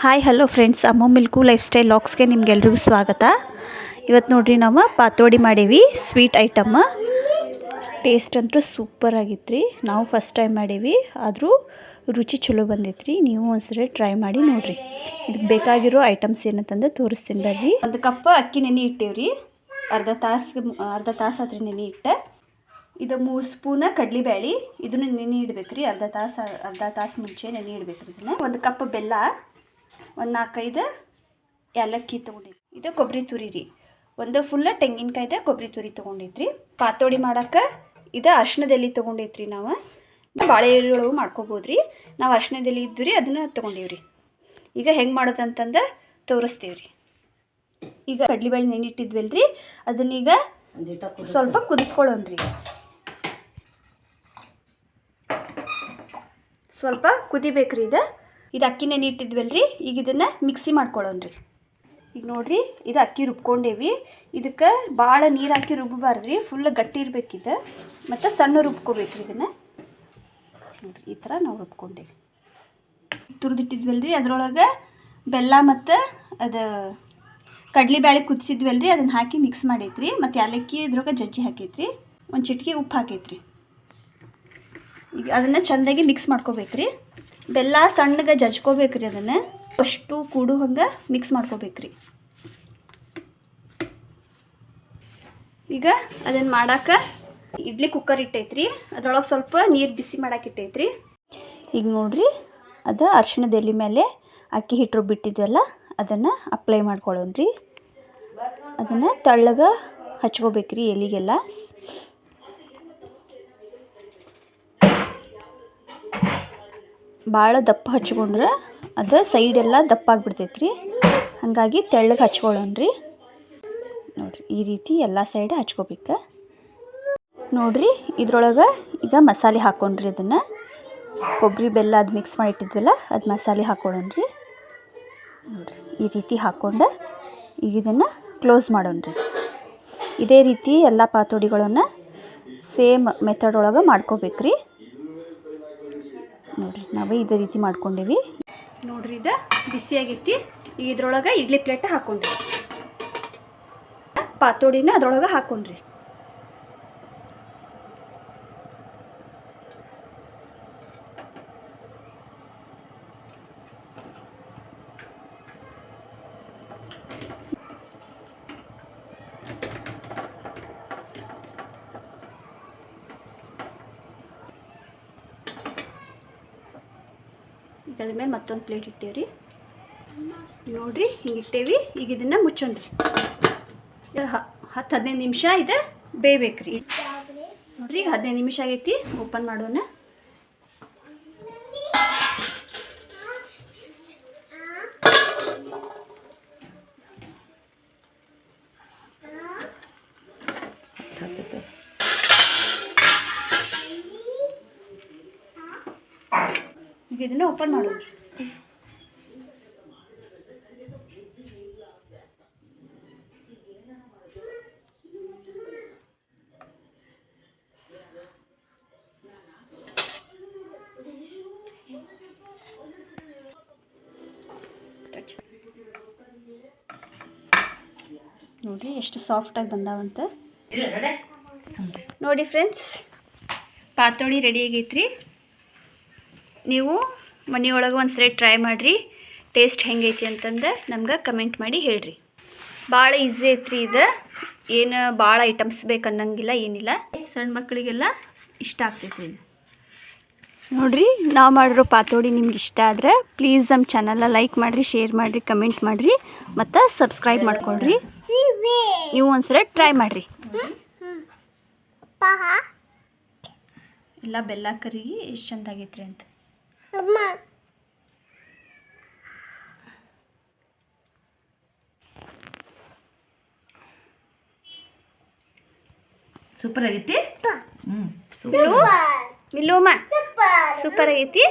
Hi, hello friends. ಅಮ್ಮ milk life style ಲಾಕ್ಸ್ಗೆ ನಿಮ್ಗೆಲ್ರಿಗೂ ಸ್ವಾಗತ. ಇವತ್ತು ನೋಡ್ರಿ ನಾವು ಪಾತೋಡಿ ಮಾಡೀವಿ, ಸ್ವೀಟ್ ಐಟಮ್. ಟೇಸ್ಟ್ ಅಂತೂ ಸೂಪರ್ ಆಗಿತ್ತು ನಾವು ಫಸ್ಟ್ ಟೈಮ್ ಮಾಡೀವಿ, ಆದರೂ ರುಚಿ ಚಲೋ ಬಂದೈತೆ ರೀ ನೀವು ಒಂದ್ಸರಿ ಟ್ರೈ ಮಾಡಿ ನೋಡಿರಿ. ಇದಕ್ಕೆ ಬೇಕಾಗಿರೋ ಐಟಮ್ಸ್ ಏನಂತಂದು ತೋರಿಸ್ತೀನಿ ಬರ್ರಿ. ಒಂದು ಕಪ್ ಅಕ್ಕಿ ನೆನೆ ಇಟ್ಟೇವ್ರಿ. ಅರ್ಧ ತಾಸು ಅರ್ಧ ತಾಸು ಆದ್ರೆ ನೆನೆ ಇಟ್ಟೆ. ಇದು ಮೂರು ಸ್ಪೂನ ಕಡ್ಲಿಬ್ಯಾಳಿ. ಇದನ್ನು ನೆನೆ ಇಡ್ಬೇಕು ರೀ ಅರ್ಧ ತಾಸು ಅರ್ಧ ತಾಸು ಮುಂಚೆ ನೆನೆ ಇಡ್ಬೇಕು ಇದನ್ನು. ಒಂದು ಕಪ್ ಬೆಲ್ಲ. ಒಂದು ನಾಲ್ಕೈದು ಏಲಕ್ಕಿ ತೊಗೊಂಡಿದ್ರಿ ಇದು ಕೊಬ್ಬರಿ ತುರಿ ರೀ. ಒಂದು ಫುಲ್ಲ ತೆಂಗಿನಕಾಯ್ದ ಕೊಬ್ಬರಿ ತುರಿ ತೊಗೊಂಡಿದ್ರಿ ಪಾತೋಡಿ ಮಾಡೋಕ್ಕೆ ಇದು ಅರ್ಶಿನದಲ್ಲಿ ತೊಗೊಂಡೈತ್ರಿ ನಾವು. ಬಾಳೆ ಎಲೆಗಳು ಮಾಡ್ಕೋಬೋದು ರೀ. ನಾವು ಅರ್ಶಿನದಲ್ಲಿ ಇದ್ದು ರೀ ಅದನ್ನು ತೊಗೊಂಡೀವಿ ಈಗ ಹೆಂಗೆ ಮಾಡೋದಂತಂದು ತೋರಿಸ್ತೀವಿ ರೀ. ಈಗ ಕಡ್ಲಿಬೇಳೆ ನೆನಿಟ್ಟಿದ್ವಲ್ಲ ರೀ. ಅದನ್ನೀಗ ಸ್ವಲ್ಪ ಕುದಿಸ್ಕೊಳ್ಳೋಣ್ರಿ ಸ್ವಲ್ಪ ಕುದಿಬೇಕ್ರಿ ಇದು. ಇದು ಅಕ್ಕಿ ನೆನೆ ರೀ ಈಗ ಇದನ್ನು ಮಿಕ್ಸಿ ಮಾಡ್ಕೊಳ್ಳೋಣ ರೀ ಈಗ ನೋಡಿರಿ, ಇದು ಅಕ್ಕಿ ರುಬ್ಕೊಂಡೇವಿ. ಇದಕ್ಕೆ ಭಾಳ ನೀರು ಹಾಕಿ ರುಬ್ಬಬಾರ್ದ್ರಿ ಫುಲ್ ಗಟ್ಟಿ ಇರಬೇಕಿದೆ ಮತ್ತು ಸಣ್ಣ ರುಬ್ಕೋಬೇಕು ಇದನ್ನು. ನೋಡಿರಿ, ಈ ಥರ ನಾವು ರುಬ್ಕೊಂಡೇವಿ. ತುರಿದಿಟ್ಟಿದ್ವಲ್ರಿ, ಅದರೊಳಗೆ ಬೆಲ್ಲ ಮತ್ತು ಅದು ಕಡ್ಲಿಬ್ಯಾಳೆ ಕುದಿಸಿದ್ವಲ್ರಿ, ಅದನ್ನು ಹಾಕಿ ಮಿಕ್ಸ್ ಮಾಡೈತ್ರಿ. ಮತ್ತು ಏಲಕ್ಕಿ ಇದ್ರೊಳಗೆ ಜಜ್ಜಿ ಹಾಕೈತ್ರಿ. ಒಂದು ಚಿಟಿಕೆ ಉಪ್ಪು ಹಾಕೈತ್ರಿ. ಈಗ ಅದನ್ನು ಚೆಂದಾಗಿ ಮಿಕ್ಸ್ ಮಾಡ್ಕೋಬೇಕ್ರಿ. ಬೆಲ್ಲ ಸಣ್ಣಗೆ ಜಜ್ಕೋಬೇಕ್ರಿ ಅದನ್ನು. ಫಸ್ಟು ಕೂಡು ಹಂಗೆ ಮಿಕ್ಸ್ ಮಾಡ್ಕೋಬೇಕ್ರಿ. ಈಗ ಅದನ್ನು ಮಾಡಕ್ಕೆ ಇಡ್ಲಿ ಕುಕ್ಕರ್ ಇಟ್ಟೈತ್ರಿ. ಅದ್ರೊಳಗೆ ಸ್ವಲ್ಪ ನೀರು ಬಿಸಿ ಮಾಡಕ್ಕೆ ಇಟ್ಟೈತ್ರಿ. ಈಗ ನೋಡ್ರಿ, ಅದು ಅರ್ಶಿಣದ ಎಲೆ ಮೇಲೆ ಅಕ್ಕಿ ಹಿಟ್ಟು ಬಿಟ್ಟಿದ್ವಲ್ಲ, ಅದನ್ನು ಅಪ್ಲೈ ಮಾಡ್ಕೊಳ್ಳೋಣ್ರಿ ಅದನ್ನು ತಳ್ಳಗೆ ಹಚ್ಕೋಬೇಕ್ರಿ ಎಲಿಗೆಲ್ಲ. ಭಾಳ ದಪ್ಪ ಹಚ್ಕೊಂಡ್ರೆ ಅದು ಸೈಡೆಲ್ಲ ದಪ್ಪ ಆಗಿಬಿಡ್ತೈತೆ ರೀ ಹಾಗಾಗಿ ತೆಳ್ಳಗೆ ಹಚ್ಕೊಳ್ಳೋಣ್ರಿ ನೋಡಿರಿ, ಈ ರೀತಿ ಎಲ್ಲ ಸೈಡ್ ಹಚ್ಕೋಬೇಕು. ನೋಡಿರಿ, ಇದ್ರೊಳಗೆ ಈಗ ಮಸಾಲೆ ಹಾಕ್ಕೊಂಡ್ರಿ ಅದನ್ನು. ಕೊಬ್ಬರಿ ಬೆಲ್ಲ ಅದು ಮಿಕ್ಸ್ ಮಾಡಿಟ್ಟಿದ್ವಲ್ಲ, ಅದು ಮಸಾಲೆ ಹಾಕ್ಕೊಳ್ಳೋಣ್ರಿ ನೋಡಿರಿ, ಈ ರೀತಿ ಹಾಕ್ಕೊಂಡು ಈಗ ಇದನ್ನು ಕ್ಲೋಸ್ ಮಾಡೋಣ್ರಿ ಇದೇ ರೀತಿ ಎಲ್ಲ ಪಾತೋಡಿಗಳನ್ನು ಸೇಮ್ ಮೆಥಡ್ ಒಳಗೆ ಮಾಡ್ಕೋಬೇಕ್ರಿ. ನೋಡಿರಿ, ನಾವೇ ಇದೇ ರೀತಿ ಮಾಡ್ಕೊಂಡೀವಿ. ನೋಡ್ರಿ, ಇದು ಬಿಸಿ ಈಗ ಇದ್ರೊಳಗೆ ಇಡ್ಲಿ ಪ್ಲೇಟ್ ಹಾಕೊಂಡ್ರಿ. ಪಾತೋಡಿನ ಅದ್ರೊಳಗೆ ಹಾಕ್ಕೊಂಡ್ರಿ ಈಗ ಅದ್ರ ಮೇಲೆ ಮತ್ತೊಂದು ಪ್ಲೇಟ್ ಇಟ್ಟೇವ್ರಿ. ನೋಡ್ರಿ, ಹಿಂಗೆ ಇಟ್ಟೇವಿ. ಈಗ ಇದನ್ನು ಮುಚ್ಚೋಣ್ರಿ. ಹತ್ತು ಹದಿನೈದು ನಿಮಿಷ ಇದು ಬೇಯ್ಬೇಕ್ರಿ. ನೋಡ್ರಿ, ಈಗ ಹದಿನೈದು ನಿಮಿಷ ಆಗೈತಿ. ಓಪನ್ ಮಾಡೋಣ. ಈಗ ಇದನ್ನ ಓಪನ್ ಮಾಡೋಣ. ನೋಡಿ ಎಷ್ಟು ಸಾಫ್ಟಾಗಿ ಬಂದಾವಂತ. ನೋಡಿ. ಫ್ರೆಂಡ್ಸ್ ಪಾತೋಡಿ ರೆಡಿ ಆಗೈತ್ರಿ. ನೀವು ಮನೆಯೊಳಗೆ ಒಂದು ಸರಿ ಟ್ರೈ ಮಾಡಿರಿ. ಟೇಸ್ಟ್ ಹೆಂಗೈತಿ ಅಂತಂದು ನಮ್ಗೆ ಕಮೆಂಟ್ ಮಾಡಿ ಹೇಳ್ರಿ. ಭಾಳ ಈಸಿ ಐತ್ರಿ ಇದು. ಏನು ಭಾಳ ಐಟಮ್ಸ್ ಬೇಕು ಅನ್ನಂಗಿಲ್ಲ ಏನಿಲ್ಲ. ಸಣ್ಣ ಮಕ್ಕಳಿಗೆಲ್ಲ ಇಷ್ಟ ಆಗ್ತೈತಿ ಇದು. ನೋಡ್ರಿ ನಾವು ಮಾಡಿರೋ ಪಾತೋಡಿ ನಿಮ್ಗೆ ಇಷ್ಟ ಆದರೆ ಪ್ಲೀಸ್ ನಮ್ಮ ಚಾನಲ್ನ ಲೈಕ್ ಮಾಡಿರಿ ಶೇರ್ ಮಾಡಿರಿ ಕಮೆಂಟ್ ಮಾಡಿರಿ ಮತ್ತು ಸಬ್ಸ್ಕ್ರೈಬ್ ಮಾಡ್ಕೊಳ್ರಿ ನೀವು ಒಂದ್ಸರಿ ಟ್ರೈ ಮಾಡಿರಿ. ಎಲ್ಲ ಬೆಲ್ಲ ಕರಿಗಿ ಎಷ್ಟು ಚಂದ ಆಗೈತ್ರಿ ಅಂತ ಸೂಪರ್ ಆಗೈತಿ ಹ್ಞೂ ಮಿಲ್ಲುಮ್ಮ ಸೂಪರ್ ಆಗೈತಿ